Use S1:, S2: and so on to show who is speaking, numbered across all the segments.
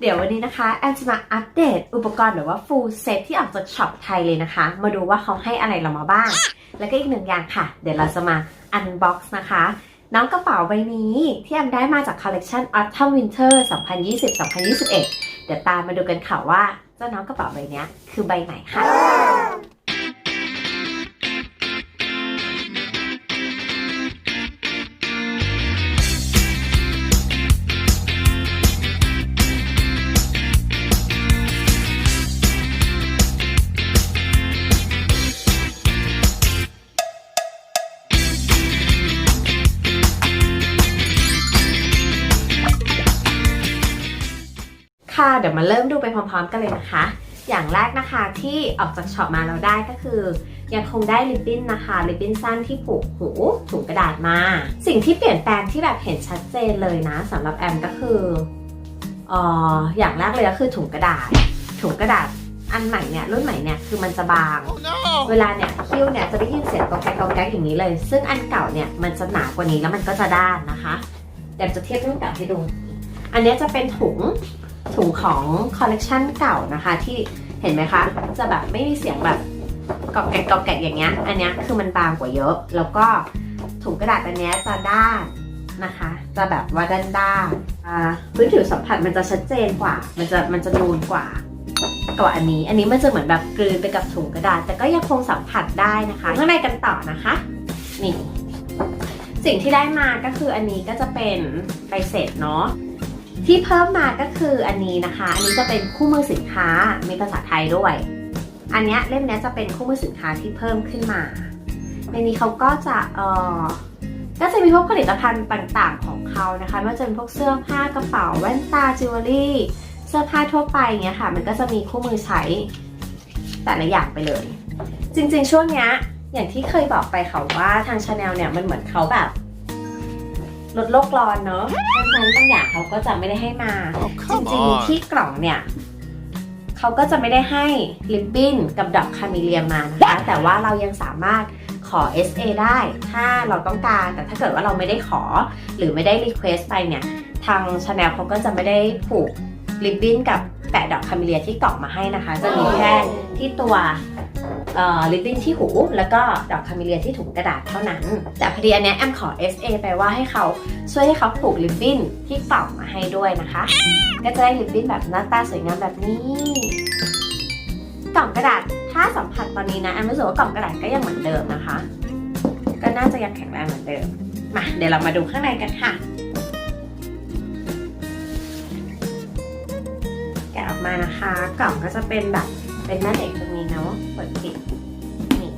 S1: เดี๋ยววันนี้นะคะแอมจะมาอัปเดตอุปกรณ์หรือว่าฟูลเซฟที่ออกจากช็อปไทยเลยนะคะ มาดูว่าเขาให้อะไรเรามาบ้าง แล้วก็อีกหนึ่งอย่างค่ะ เดี๋ยวเราจะมาอันบ็อกซ์นะคะ น้องกระเป๋าใบนี้ที่แอมได้มาจากคอลเลกชัน Autumn Winter 2020-2021 เดี๋ยวตามมาดูกันค่ะว่าเจ้าน้องกระเป๋าใบนี้คือใบไหนค่ะ เดี๋ยวมาเริ่มดูไปพร้อมๆกันเลยนะคะ อย่างแรกนะคะที่ออกจากช็อปมาเราได้ก็คือ ยังคงได้ริบบิ้นนะคะริบบิ้นสั้นที่ผูกหูถุงกระดาษมา สิ่งที่เปลี่ยนแปลงที่แบบเห็นชัดเจนเลยนะสำหรับแอมก็คือเอ่ออย่างแรกเลยก็คือถุงกระดาษ ถุงกระดาษอันใหม่เนี่ยรุ่นใหม่เนี่ยคือมันจะบางเวลาเนี่ยคิ้วเนี่ยจะได้ยินเสียงกอกแกกกอกแกกอย่างนี้เลย ซึ่งอันเก่าเนี่ยมันจะหนากว่านี้แล้วมันก็จะด้านนะคะเดี๋ยวจะเทียบรุ่นเก่าให้ดู อันเนี้ยจะเป็นถุง ถุงของคอลเลกชันเก่านะคะ ที่เห็นไหมคะ จะแบบไม่มีเสียงแบบกอกแกกกอกแกกอย่างเงี้ย อันเนี้ยคือมันบางกว่าเยอะ แล้วก็ถุงกระดาษอันเนี้ยจะด้านนะคะ จะแบบว่าด้านด้านพื้นผิวสัมผัสมันจะชัดเจนกว่า มันจะมันจะนูนกว่ากว่าอันนี้ อันนี้มันจะเหมือนแบบกลืนไปกับถุงกระดาษ แต่ก็ยังคงสัมผัสได้นะคะข้างในกันต่อนะคะ นี่ สิ่งที่ได้มาก็คืออันนี้ก็จะเป็นใบเสร็จเนาะ ที่เพิ่มมาก็คืออันนี้นะคะ อันนี้จะเป็นคู่มือสินค้ามีภาษาไทยด้วย อันเนี้ยเล่มเนี้ยจะเป็นคู่มือสินค้าที่เพิ่มขึ้นมา ในนี้เขาก็จะเออก็จะมีพวกผลิตภัณฑ์ต่างๆของเขานะคะไม่ว่าจะเป็นพวกเสื้อผ้ากระเป๋าแว่นตาจิวเวลรี่เสื้อผ้าทั่วไปเงี้ยค่ะ มันก็จะมีคู่มือใช้แต่ละอย่างไปเลย จริงๆ ช่วงเนี้ยอย่างที่เคยบอกไปค่ะว่าทางชาแนลเนี่ยมันเหมือนเขาแบบ ลดโลกร้อนเนอะเพราะฉะนั้นบางอย่างเขาก็จะไม่ได้ให้มา
S2: Oh,
S1: จ
S2: come
S1: ริง
S2: on.
S1: ๆ ที่กล่องเนี่ยเขาก็จะไม่ได้ให้ลิปบิ้นกับดอกคาเมิเลียมานะคะแต่ว่าเรายังสามารถขอ SA ได้ ถ้าเราต้องการ แต่ถ้าเกิดว่าเราไม่ได้ขอ หรือไม่ได้รีเควสไปเนี่ย ทางชาแนลเขาก็จะไม่ได้ผูกลิปบิ้นกับแปะดอกคาเมิเลียที่กล่องมาให้นะคะ จะมีแค่ที่ตัวเอ่อ ลิปบิ้นที่หู แล้วก็ดอกคาเมเลียที่ถุงกระดาษเท่านั้น แต่พอดีอันนี้แอมขอ SA ไปว่าให้เขาช่วยให้เขาผูกลิปบิ้นที่กล่องมาให้ด้วยนะคะ ก็จะได้ลิปบิ้นแบบหน้าตาสวยงามแบบนี้กล่องกระดาษถ้าสัมผัสตอนนี้นะแอมรู้สึกว่ากล่องกระดาษก็ยังเหมือนเดิมนะคะ ก็น่าจะยังแข็งแรงเหมือนเดิมมาเดี๋ยวเรามาดูข้างในกันค่ะแกะออกมานะคะ กล่องก็จะเป็นแบบ เป็นแม่เหล็กตรงนี้เนาะเปิดปิดนี่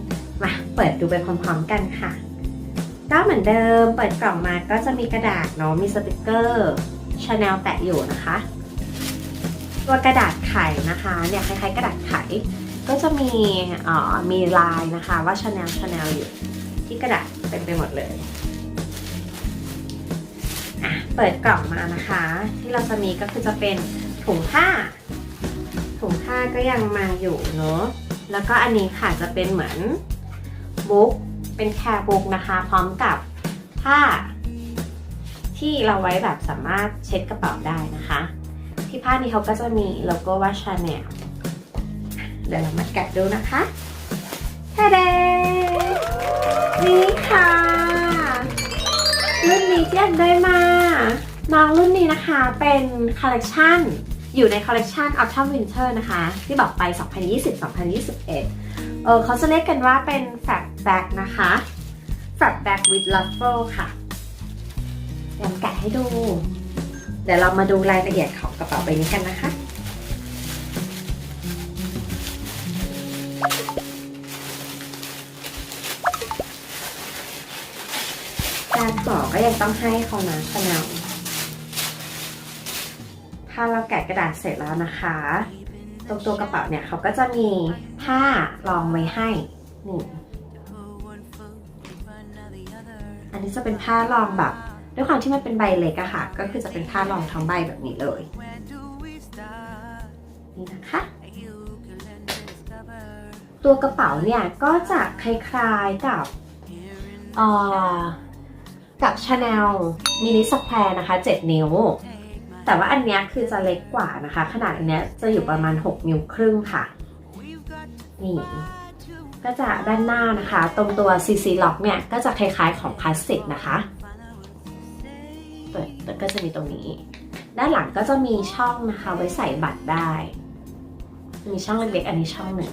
S1: มาเปิดดูไปพร้อมๆกันค่ะ ก็เหมือนเดิมเปิดกล่องมาก็จะมีกระดาษเนาะมีสติกเกอร์ชาแนลแปะอยู่นะคะ ตัวกระดาษไขนะคะเนี่ยคล้ายๆ กระดาษไขก็จะมีเอ่อมีลายนะคะว่าชาแนลชาแนลอยู่ที่กระดาษเต็มไปหมดเลยอะเปิดกล่องมานะคะ ที่เราจะมีก็คือจะเป็นถุงผ้า ผ้าก็ยังมาอยู่เนอะแล้วก็อันนี้ค่ะจะเป็นเหมือนบุ๊กเป็นแคร์บุ๊กนะคะ พร้อมกับผ้า ที่เราไว้แบบสามารถเช็ดกระเป๋าได้นะคะ ที่ผ้านี้เขาก็จะมีโลโก้ว่าชาแนลเดี๋ยวเรามาแกะดูนะคะทเดนี่ค่ะ รุ่นนี้ที่แอมได้มา น้องรุ่นนี้นะคะเป็นคอลเลกชัน อยู่ในคอลเลกชัน Autumn Winter นะคะ ที่บอกไป 2020-2021 เออเขาจะเรียกกันว่าเป็น Fat Bag นะคะ Fat Bag with Ruffle ค่ะเดี๋ยวแกะให้ดู เดี๋ยวเรามาดูรายละเอียดของกระเป๋าใบนี้กันนะคะการห่อก็ยังต้องให้เขานะชาแนล ถ้าเราแกะกระดาษเสร็จแล้วนะคะ ตรงตัวกระเป๋าเนี่ยเขาก็จะมีผ้ารองไว้ให้นี่อันนี้จะเป็นผ้ารองแบบ ด้วยความที่มันเป็นใบเล็กอะค่ะ ก็คือจะเป็นผ้ารองทั้งใบแบบนี้เลยนี่นะคะ ตัวกระเป๋าเนี่ยก็จะคล้ายๆกับออกับ Chanel Mini Square นะคะ 7 นิ้ว แต่ว่าอันเนี้ยคือจะเล็กกว่านะคะ ขนาดอันเนี้ยจะอยู่ประมาณ 6 นิ้วครึ่งค่ะ นี่ ก็จะด้านหน้านะคะ ตรงตัว CC lock เนี่ย ก็จะคล้ายๆของพลาสติกนะคะเปิดแล้วก็จะมีตรงนี้ ด้านหลังก็จะมีช่องนะคะ ไว้ใส่บัตรได้ มีช่องเล็กๆอันนี้ช่องหนึ่ง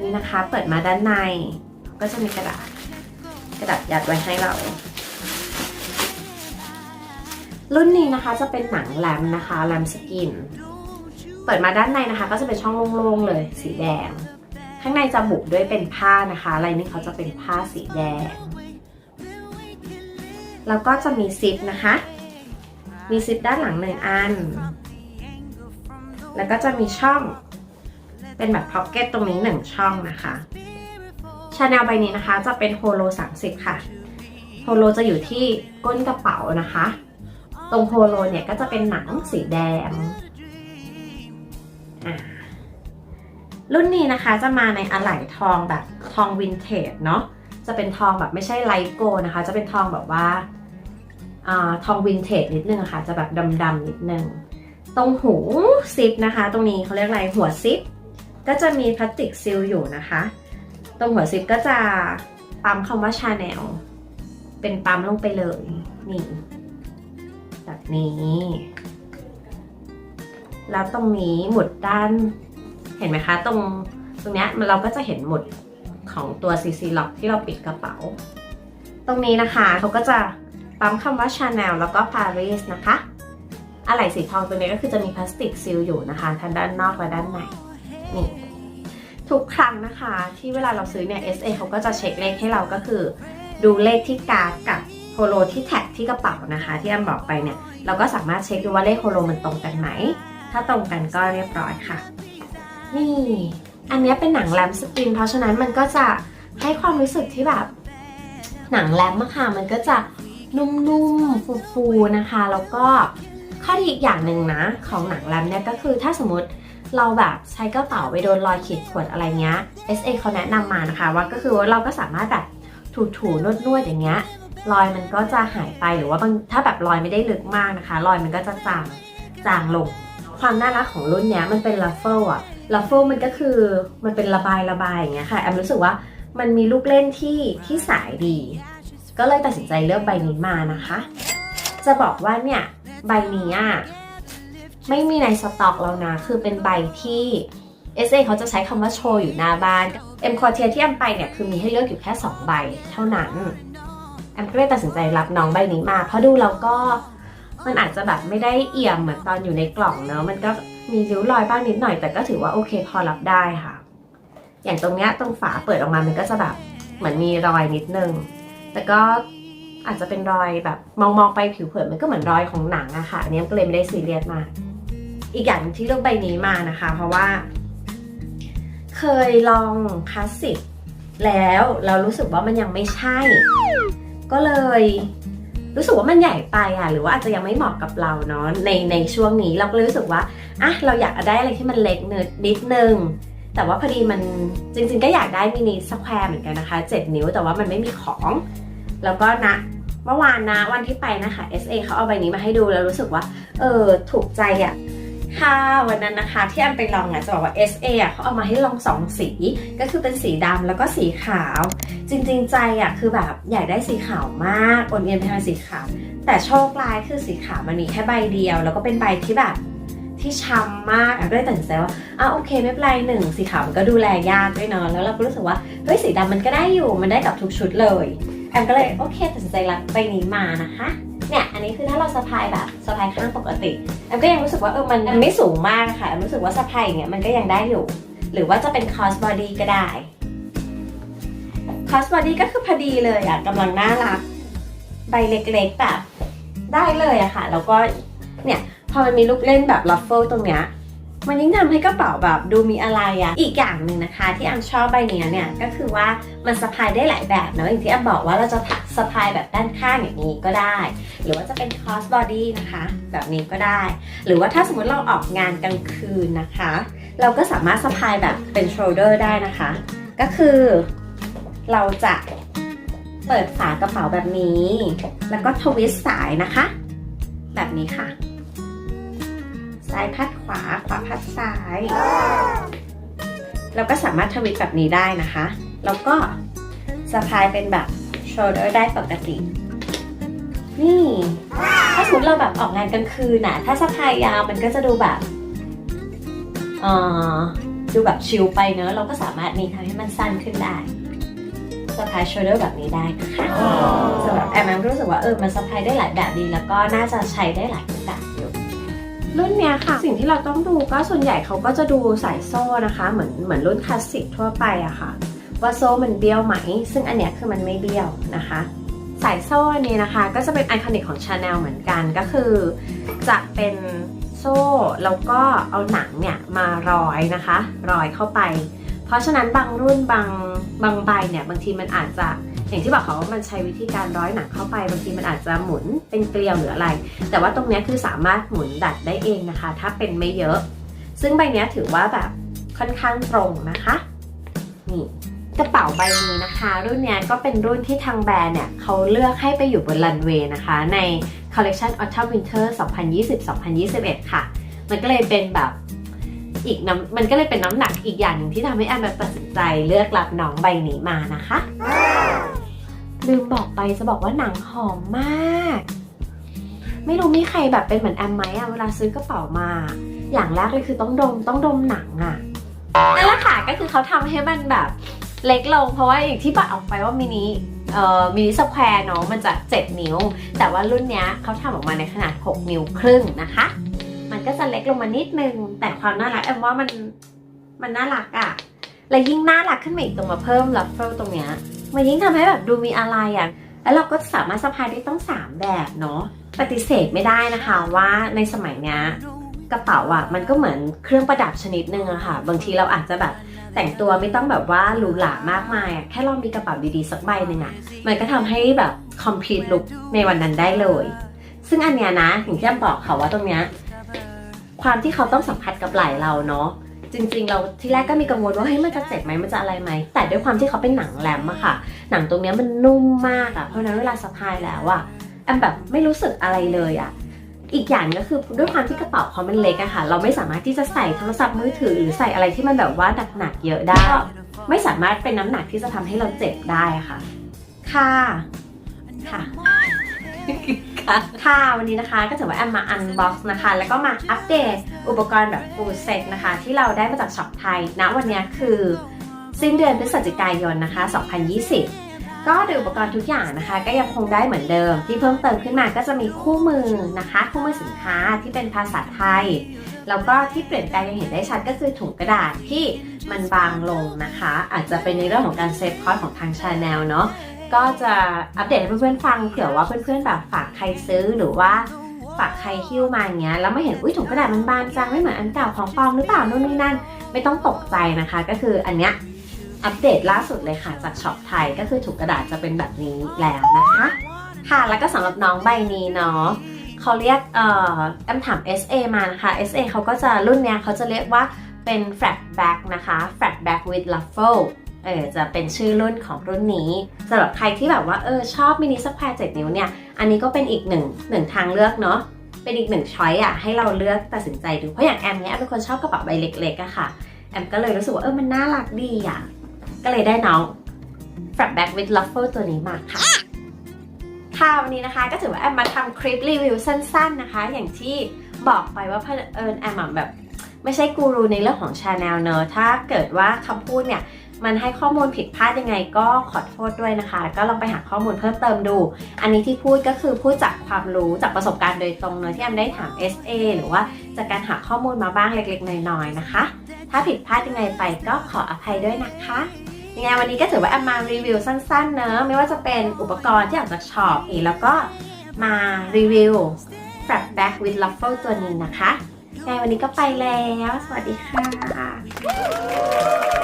S1: นี่นะคะ เปิดมาด้านใน ก็จะมีกระดาษ กระดาษยัดไว้ให้เรา รุ่นนี้นะคะจะเป็นหนังแรมนะคะแรมสกิน เปิดมาด้านในนะคะ ก็จะเป็นช่องโล่งๆเลยสีแดง ข้างในจะบุด้วยเป็นผ้านะคะลายนี้เขาจะเป็นผ้าสีแดง แล้วก็จะมีซิปนะคะ มีซิปด้านหลังหนึ่งอัน แล้วก็จะมีช่องเป็นแบบพ็อกเก็ตตรงนี้หนึ่งช่องนะคะชาแนลใบนี้นะคะจะเป็นโฮโล30 ค่ะ โฮโลจะอยู่ที่ก้นกระเป๋านะคะ ตรงโฮโลเนี่ยก็จะเป็นหนังสีแดง รุ่นนี้นะคะจะมาในอะไหล่ทองแบบทองวินเทจเนาะ จะเป็นทองแบบไม่ใช่ไลท์โกลนะคะ จะเป็นทองแบบว่าอทองวินเทจนิดนึงะค่ะ จะแบบดำๆนิดนึง ตรงหูซิปนะคะ ตรงนี้เขาเรียกอะไรหัวซิป ก็จะมีพลาสติกซีลอยู่นะคะ ตรงหัวซิปก็จะปั๊มคำว่าชาแนลเป็นปั๊มลงไปเลยนี่ แบบนี้ แล้วตรงนี้หมุดด้านเห็นไหมคะ ตรงตรงเนี้ยมันเราก็จะเห็นหมุดของตัว CC Lock ที่เราปิดกระเป๋า ตรงนี้นะคะเขาก็จะปั๊มคำว่า Chanel แล้วก็ Paris นะคะอะไหล่สีทองตัวนี้ก็คือจะมีพลาสติกซีลอยู่นะคะทั้งด้านนอกและด้านในนี่ทุกครั้งนะคะ ที่เวลาเราซื้อเนี่ย SA เขาก็จะเช็คเลขให้เราก็คือ ดูเลขที่การ์ดกับ โฮโลที่แท็กที่กระเป๋านะคะ ที่แอันบอกไปเนี่ย เราก็สามารถเช็คดูว่าเลขโฮโลมันตรงกันไหม ถ้าตรงกันก็เรียบร้อยค่ะ นี่ อันนี้เป็นหนังแรมสกิน เพราะฉะนั้นมันก็จะให้ความรู้สึกที่แบบ หนังแรมอะค่ะมันก็จะนุ่มๆฟูๆนะคะ แล้วก็ข้อดีอีกอย่างหนึ่งนะ ของหนังแรมเนี่ยก็คือถ้าสมมติเราแบบใช้กระเป๋าไปโดนรอยขีดข่วนอะไรเงี้ย SA เขาแนะนำมานะคะ ว่าก็คือว่าเราก็สามารถแบบถูๆนวดๆอย่างเงี้ย รอยมันก็จะหายไปหรือว่าบางถ้าแบบรอยไม่ได้ลึกมากนะคะ รอยมันก็จะจางจางลง ความน่ารักของรุ่นเนี้ยมันเป็นลัฟเฟิลอะลัฟเฟิลมันก็คือมันเป็นระบายระบายอย่างเงี้ยค่ะแอมรู้สึกว่ามันมีลูกเล่นที่ที่สายดี ก็เลยตัดสินใจเลือกใบนี้มานะคะ จะบอกว่าเนี่ยใบนี้อะไม่มีในสต็อกแล้วนะ คือเป็นใบที่ SA เขาจะใช้คำว่าโชว์อยู่หน้าบ้าน M c o r t i e r ที่แอมไปเนี่ยคือมีให้เลือกอยู่แค่ 2 ใบเท่านั้น แอมก็เลยตัดสินใจรับน้องใบนี้มาเพราะดูแล้วก็มันอาจจะแบบไม่ได้เอี่ยมเหมือนตอนอยู่ในกล่องเนอะมันก็มีริ้วรอยบ้างนิดหน่อย แต่ก็ถือว่าโอเคพอรับได้ค่ะ อย่างตรงเนี้ยตรงฝาเปิดออกมามันก็จะแบบเหมือนมีรอยนิดนึงแต่ก็อาจจะเป็นรอยแบบมองมองๆไปผิวเผินมันก็เหมือนรอยของหนังอะค่ะอันนี้ก็เลยไม่ได้ซีเรียสมากอีกอย่างที่เลือกใบนี้มานะคะ เพราะว่า เคยลองคลาสสิกแล้วเรารู้สึกว่ามันยังไม่ใช่ ก็เลยรู้สึกว่ามันใหญ่ไปอะหรือว่าอาจจะยังไม่เหมาะกับเราเนาะในในช่วงนี้เราก็รู้สึกว่าอะเราอยากได้อะไรที่มันเล็กเนิดนิดนึง แต่ว่าพอดีมันจริง ๆ ก็อยากได้มินิสแควร์เหมือนกันนะคะ 7 นิ้วแต่ว่ามันไม่มีของ แล้วก็นะเมื่อวานนะวันที่ไปนะคะ SA เขาเอาใบนี้มาให้ดูแล้วรู้สึกว่า เออถูกใจอะ ค่ะวันนั้นนะคะที่แอันไปลองอะจะบอกว่า SA อะเขาเอามาให้ลองสองสี ก็คือเป็นสีดำแล้วก็สีขาว จริงๆใจอะคือแบบอยากได้สีขาวมากโอนเอียนไปทางสีขาว แต่โชคร้ายคือสีขาวมันมีแค่ใบเดียว แล้วก็เป็นใบที่แบบที่ช้ำมากอะก็เลยตัดสินใจว่าอะโอเคไม่เป็นไรหนึ่งสีขาวมันก็ดูแลยากด้วยเนาะแล้วเราก็รู้สึกว่าเฮ้ยสีดำมันก็ได้อยู่มันได้กับทุกชุดเลยแอมก็เลยโอเคตัดสินใจรับใบนี้มานะคะ เนี่ยอันนี้คือถ้าเราสะพายแบบสะพายข้างปกติแอมก็ยังรู้สึกว่าเออมันมันไม่สูงมากค่ะแอมรู้สึกว่าสะพายอย่างเงี้ยมันก็ยังได้อยู่ หรือว่าจะเป็นคอสบอดี้ก็ได้คอสบอดี้ก็คือพอดีเลยอะกำลังน่ารัก ใบเล็กๆแบบได้เลยอะค่ะ แล้วก็เนี่ยพอมันมีลูกเล่นแบบลัฟเฟิลตรงเนี้ย มันยิ่งทำให้กระเป๋าแบบดูมีอะไรอะอีกอย่างหนึ่งนะคะ ที่แอมชอบใบเนี้ยเนี่ยก็คือว่ามันสะพายได้หลายแบบเนอะอย่างที่แอมบอกว่าเราจะสะพายแบบด้านข้างอย่างนี้ก็ได้ หรือว่าจะเป็น cross body นะคะ แบบนี้ก็ได้ หรือว่าถ้าสมมติเราออกงานกลางคืนนะคะ เราก็สามารถสะพายแบบเป็น shoulder ได้นะคะ ก็คือเราจะเปิดฝากระเป๋าแบบนี้ แล้วก็ทวิสต์สายนะคะ แบบนี้ค่ะ ซ้ายพัดขวา ขวาพัดซ้าย เราก็สามารถทวิตแบบนี้ได้นะคะ แล้วก็สะพายเป็นแบบ shoulder ได้ปกติ นี่ ถ้าสมมติเราแบบออกงานกลางคืนน่ะ ถ้าสะพายยาวมันก็จะดูแบบเอ่อดูแบบชิลไปเนอะ เราก็สามารถนี่ทำให้มันสั้นขึ้นได้สะพาย shoulder แบบนี้ได้นะคะสำหรับแอมแอมรู้สึกว่าเออมันสะพายได้หลายแบบดี แล้วก็น่าจะใช้ได้หลายรูปแบบอยู่ รุ่นเนี้ยค่ะ สิ่งที่เราต้องดูก็ส่วนใหญ่เขาก็จะดูสายโซ่นะคะ เหมือนเหมือนรุ่นคลาสสิกทั่วไปอะค่ะ ว่าโซ่มันเบี้ยวไหม ซึ่งอันเนี้ยคือมันไม่เบี้ยวนะคะ สายโซ่นี้นะคะ ก็จะเป็นไอคอนิกของ Chanel เหมือนกันก็คือ จะเป็นโซ่แล้วก็เอาหนังเนี่ยมาร้อยนะคะ ร้อยเข้าไป เพราะฉะนั้นบางรุ่นบางบางใบเนี่ยบางทีมันอาจจะ อย่างที่บอกเขาว่ามันใช้วิธีการร้อยหนังเข้าไปบางทีมันอาจจะหมุนเป็นเกลียวหรืออะไร แต่ว่าตรงนี้คือสามารถหมุนดัดได้เองนะคะ ถ้าเป็นไม่เยอะ ซึ่งใบนี้ถือว่าแบบค่อนข้างตรงนะคะนี่กระเป๋าใบนี้นะคะ รุ่นนี้ก็เป็นรุ่นที่ทางแบรนด์เนี่ยเขาเลือกให้ไปอยู่บนรันเวย์นะคะ ในคอลเล c ชัน Autumn Winter 2020-2021 ค่ะ มันก็เลยเป็นแบบอีกน้ำมันก็เลยเป็นน้ำหนักอีกอย่างหนึ่งที่ทำให้แอมตัดสินใจเลือกรับน้องใบนี้มานะคะ ลืมบอกไปจะบอกว่าหนังหอมมาก ไม่รู้มีใครแบบเป็นเหมือนแอมไหมอะเวลาซื้อกระเป๋ามา อย่างแรกเลยคือต้องดมต้องดมหนังอะนั่นแหละค่ะก็คือเขาทำให้มันแบบเล็กลง เพราะว่าอย่างที่บอกออกไปว่ามินิเอ่อมินิสแควร์เนาะมันจะ 7 นิ้ว แต่ว่ารุ่นเนี้ยเขาทำออกมาในขนาด 6 นิ้วครึ่งนะคะ มันก็จะเล็กลงมานิดนึง แต่ความน่ารักแอมว่ามันมันน่ารักอะและยิ่งน่ารักขึ้นมาอีกตรงมาเพิ่มลัฟเฟิลตรงเนี้ย มันยิ่งทำให้แบบดูมีอะไรอะแล้วเราก็สามารถสะพายได้ต้อง 3 แบบเนาะ ปฏิเสธไม่ได้นะคะว่าในสมัยนี้กระเป๋าอะมันก็เหมือนเครื่องประดับชนิดนึงอะค่ะ บางทีเราอาจจะแบบแต่งตัวไม่ต้องแบบว่าหรูหรามากมายอะแค่เรามีกระเป๋าดีๆสักใบหนึ่งอะมันก็ทำให้แบบ complete look ในวันนั้นได้เลย ซึ่งอันเนี้ยนะอย่างที่มบอกค่ะว่าตรงเนี้ยความที่เขาต้องสัมผัสกับไหล่เราเนาะ จริงๆ เราที่แรกก็มีกังวลว่าเฮ้ยมันจะเจ็บไหมมันจะอะไรไหม แต่ด้วยความที่เขาเป็นหนังแรมอะค่ะ หนังตรงเนี้ยมันนุ่มมากอะเพราะนั้นเวลาสะพายแล้วอะแอมแบบไม่รู้สึกอะไรเลยอะอีกอย่างก็คือด้วยความที่กระเป๋าเขามันเล็กอะค่ะ เราไม่สามารถที่จะใส่โทรศัพท์มือถือหรือใส่อะไรที่มันแบบว่าหนักๆเยอะได้ ไม่สามารถเป็นน้ำหนักที่จะทำให้เราเจ็บได้ค่ะ ค่ะ ค่ะ ค่ะ วันนี้นะคะก็ถือว่าแอมมาอันบ็อกซ์นะคะ แล้วก็มาอัปเดตอุปกรณ์แบบ full set นะคะ ที่เราได้มาจากช็อปไทยณวันนี้คือสิ้นเดือนพฤศจิกายนนะคะ 2020 ก็โดยอุปกรณ์ทุกอย่างนะคะ ก็ยังคงได้เหมือนเดิม ที่เพิ่มเติมขึ้นมาก็จะมีคู่มือนะคะ คู่มือสินค้าที่เป็นภาษาไทย แล้วก็ที่เปลี่ยนแปลงยังเห็นได้ชัดก็คือถุงกระดาษที่มันบางลงนะคะ อาจจะเป็นในเรื่องของการเซฟคอสของทางชาแนลเนาะ ก็จะอัปเดตให้เพื่อนๆฟังเผื่อว่าเพื่อนๆแบบฝากใครซื้อหรือว่าฝากใครหิ้วมาอย่างเงี้ยแล้วไม่เห็นอุ้ยถุงกระดาษมันบางจังไม่เหมือนอันเก่าของปลอมหรือเปล่านู่นนี่นั่น ไม่ต้องตกใจนะคะ ก็คืออันเนี้ยอัปเดตล่าสุดเลยค่ะจากช็อปไทยก็คือถุงกระดาษจะเป็นแบบนี้แล้วนะคะ ค่ะแล้วก็สำหรับน้องใบนี้เนาะเขาเรียกเอ่อแอมถาม SA มานะคะ SA เขาก็จะรุ่นเนี้ยเขาจะเรียกว่าเป็น flat back นะคะ flat back with ruffle เออจะเป็นชื่อรุ่นของรุ่นนี้สำหรับใครที่แบบว่าเออชอบมินิสแควร์7นิ้วเนี่ย อันนี้ก็เป็นอีกหนึ่งหนึ่งทางเลือกเนาะเป็นอีกหนึ่งช้อยอะให้เราเลือกตัดสินใจดูเพราะอย่างแอมเนี่ยแอมเป็นคนชอบกระเป๋าใบเล็กๆอะค่ะ แอมก็เลยรู้สึกว่าเออมันน่ารักดีอะก็เลยได้น้อง f r a p back with ruffle ตัวนี้มาค่ะค่ะวันนี้นะคะก็ถือว่าแอมมาทำคลิปรีวิวสั้นๆนะคะ อย่างที่บอกไปว่าเผอิญแอมแบบไม่ใช่กูรูในเรื่องของชาแนลเนอะถ้าเกิดว่าคำพูดเนี่ย มันให้ข้อมูลผิดพลาดยังไงก็ขอโทษด้วยนะคะแล้วก็ลองไปหาข้อมูลเพิ่มเติมดู อันนี้ที่พูดก็คือพูดจากความรู้จากประสบการณ์โดยตรงเนอะที่แอมได้ถาม SA หรือว่าจากการหาข้อมูลมาบ้างเล็กๆน้อยๆนะคะ ถ้าผิดพลาดยังไงไปก็ขออภัยด้วยนะคะยังไงวันนี้ก็ถือว่าแอมมารีวิวสั้นๆเนอะไม่ว่าจะเป็นอุปกรณ์ที่ออกจากช็อปอีกแล้วก็มารีวิว Strap Back with Ruffle ตัวนี้นะคะยังไงวันนี้ก็ไปแล้ว สวัสดีค่ะ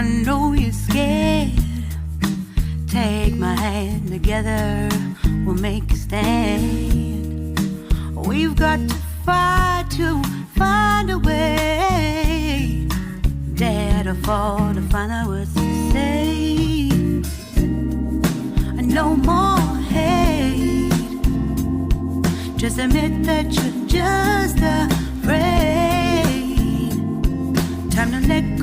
S2: I know you're scared. Take my hand together, we'll make a stand. We've got to fight to find a way. Dare to fall to find out what to say. No more hate. Just admit that you're just afraid. Time to let